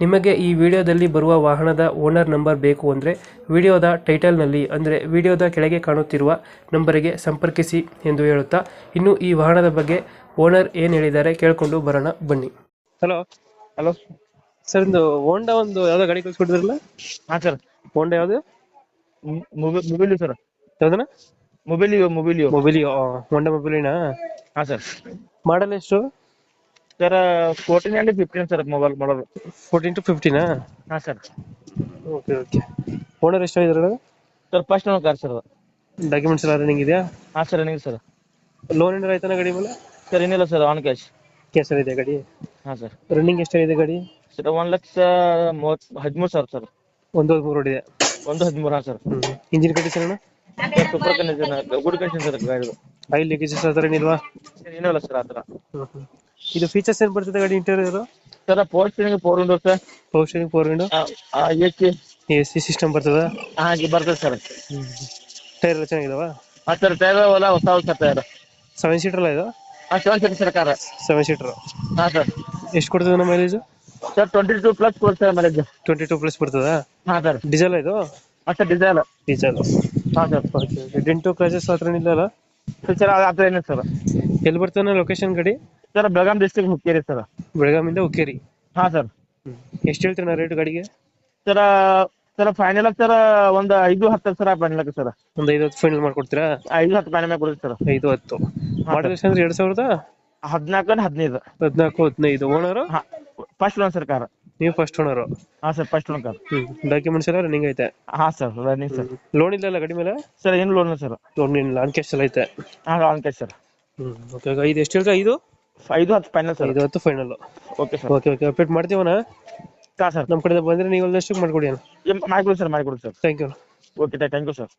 ನಿಮಗೆ ಈ ವಿಡಿಯೋದಲ್ಲಿ ಬರುವ ವಾಹನದ ಓನರ್ ನಂಬರ್ ಬೇಕು ಅಂದರೆ ವಿಡಿಯೋದ ಟೈಟಲ್ನಲ್ಲಿ ಅಂದರೆ ವಿಡಿಯೋದ ಕೆಳಗೆ ಕಾಣುತ್ತಿರುವ ನಂಬರಿಗೆ ಸಂಪರ್ಕಿಸಿ ಎಂದು ಹೇಳುತ್ತಾ ಇನ್ನು ಈ ವಾಹನದ ಬಗ್ಗೆ ಓನರ್ ಏನು ಹೇಳಿದ್ದಾರೆ ಕೇಳಿಕೊಂಡು ಬರೋಣ ಬನ್ನಿ. ಹಲೋ. ಹಲೋ. ಸರ್ ಒಂದು ಹೋಂಡಾ ಒಂದು ಯಾವುದೋ ಗಾಡಿ ಕಳಿಸ್ಕೊಟ್ಟಿದ್ರಲ್ಲ? ಹಾಂ ಸರ್. ಹೋಂಡಾ ಯಾವುದು? Mobile sir? ಯಾವುದನ್ನ ಮೊಬೈಲ್ ಮೊಬೈಲ್ ಮೊಬೈಲ್ ಹೋಂಡಾ ಮೊಬೈಲಿನಾ ಹಾಂ ಸರ್. ಮಾಡಲ್ ಎಷ್ಟು? Sir fourteen and fifteen sir mobile ಮಾಡೋದು. ಫೋರ್ಟೀನ್ ಟು ಫಿಫ್ಟೀನಾ ಹಾಂ ಸರ್ ಓಕೆ ಓಕೆ ಓನರ್ ಎಷ್ಟಾಗಿದ್ದಾರೆ ಸರ್ ಫಸ್ಟ್ ನಾವು ಕಾರ್ ಸರ್ ಡಾಕ್ಯುಮೆಂಟ್ಸ್ ಎಲ್ಲ ರನ್ನಿಂಗ್ ಇದೆಯಾ? ಹಾಂ ಸರ್ ರನ್ನಿಂಗ್ ಸರ್ ಲೋನ್ ಏನಾರ ಆಯ್ತಾನ ಗಾಡಿ ಮೇಲೆ? ಸರ್ ಏನಿಲ್ಲ ಸರ್ ಆನ್ ಕ್ಯಾಶ್ ಕ್ಯಾನ್ಸಲ್ ಇದೆ ಗಾಡಿ? ಹಾ ಸರ್ ರನ್ನಿಂಗ್ ಎಷ್ಟಾಗಿದೆ ಗಾಡಿ? ಸರ್ ಒನ್ ಲಕ್ಷ ಮೂವತ್ ಹದಿಮೂರು ಸಾವಿರ ಸರ್ ಒಂದು ಮೂರು ಇದೆ ಒಂದು ಹದಿಮೂರು ಹಾಂ sir engine condition super condition good condition sir ಗಾಡಿದು. ಆಯಿಲ್ ಲೀಕೇಜಸ್ ಆ ಥರ ಏನಿಲ್ವಾ? ಏನಿಲ್ಲ ಸರ್ ಆ ಥರ. ಇದು ಫೀಚರ್ಸ್ ಏನು ಬರ್ತದೆ ಗಾಡಿ interior sir steering four window sir power steering four window A C A C system ಬರ್ತದ? ಹಾಗೆ ಬರ್ತದೆ ಸರ್ ಟೈರ್ ಎಲ್ಲ ಚೆನ್ನಾಗಿದಾವ? ಹಾಂ ಸರ್ ಟೈರ್ ಎಲ್ಲ ಹೊಸ ಹೊಸ ಟೈರ್ ಸೆವೆನ್ ಸೀಟರ್ ಅಲ್ಲ ಇದು? ಹಾಂ seven seater sir car seven seater ಹಾಂ ಸರ್ ಎಷ್ಟು ಕೊಡ್ತದೆ ನಮ್ಮ mileage sir twenty two plus ಕೊಡ್ತಾರೆ ಮೈಲೇಜ್ ಟ್ವೆಂಟಿ ಟೂ ಪ್ಲಸ್ ಬರ್ತದ? ಹಾಂ ಸರ್ ಡೀಸೆಲ್ ಇದು? ಹಾಂ ಸರ್ ಡೀಸೆಲ್ ಡೀಸೆಲ್ ಹಾಂ ಸರ್ ಓಕೆ ಡೆಂಟು ಕ್ರಾಚಸ್ ಆ ಥರ ಏನಿಲ್ಲ ಸರ್ ಸರ್ ಎಲ್ಲಿ ಬರ್ತಾನೆ ಲೊಕೇಶನ್ ಗಾಡಿ? Sir Belgaum district Hukkeri sir. ಬೆಳಗಾಮಿಂದ Hukkeri. ಹಾ ಸರ್. ಎಷ್ಟು ಹೇಳ್ತೀರ ರೇಟ್ ಗಾಡಿಗೆ? ಸರ್ ಸರ್ ಫೈನಲ್ ಸರ್ ಒಂದು ಐದು ಹತ್ತು ಸರ್ ಫೈನಲ್ ಸರ್. ಒಂದು ಐದು ಹತ್ತು ಫೈನಲ್ ಮಾಡ್ಕೊಡ್ತೀರಾ? ಐದು ಹತ್ತು ಫೈನಲ್ ಕೊಡ್ತೀವಿ ಸರ್. ಐದು ಹತ್ತು. ಮಾಡಲ್ ಎಷ್ಟು ಅಂದ್ರೆ ಎರಡು ಸಾವಿರದ? ಹದಿನಾಲ್ಕು ಹದಿನೈದು. ಹದಿನಾಲ್ಕು ಹದಿನೈದು. Owner first loan sir car ನೀವು ಫಸ್ಟ್ ಓನರು ಹಾ sir first loan car hmm documents ಎಲ್ಲ ರನ್ನಿಂಗ್ ಐತೆ? ಹಾ ಸರ್ ರನ್ನಿಂಗ್ ಸರ್ ಲೋನ್ ಇಲ್ಲ ಗಡಿ ಮೇಲೆ? ಸರ್ ಏನು ಲೋನ್ ಸರ್ ಲೋನ್ ಇಲ್ಲ ಆನ್ ಕ್ಯಾಶ್ ಎಲ್ಲ ಐತೆ. ಹಾ on cash sir hmm okay ಇದು ಎಷ್ಟು ಹೇಳ್ತಾ ಐದು? ಐದು ಹತ್ತು ಫೈನಲ್ ಸರ್ ಐದು ಹತ್ತು final okay sir okay okay update ಮಾಡ್ತೀವಣ್ಣ ಹಾ ಸರ್ ನಮ್ಮ ಕಡೆ ಬಂದ್ರೆ ನೀವು ಒಂದಷ್ಟು ಮಾಡ್ಕೊಡಿ ಅಣ್ಣ. ಮಾಡಿಕೊಡಿ ಸರ್ ಮಾಡಿಕೊಡಿ sir thank you okay thank you sir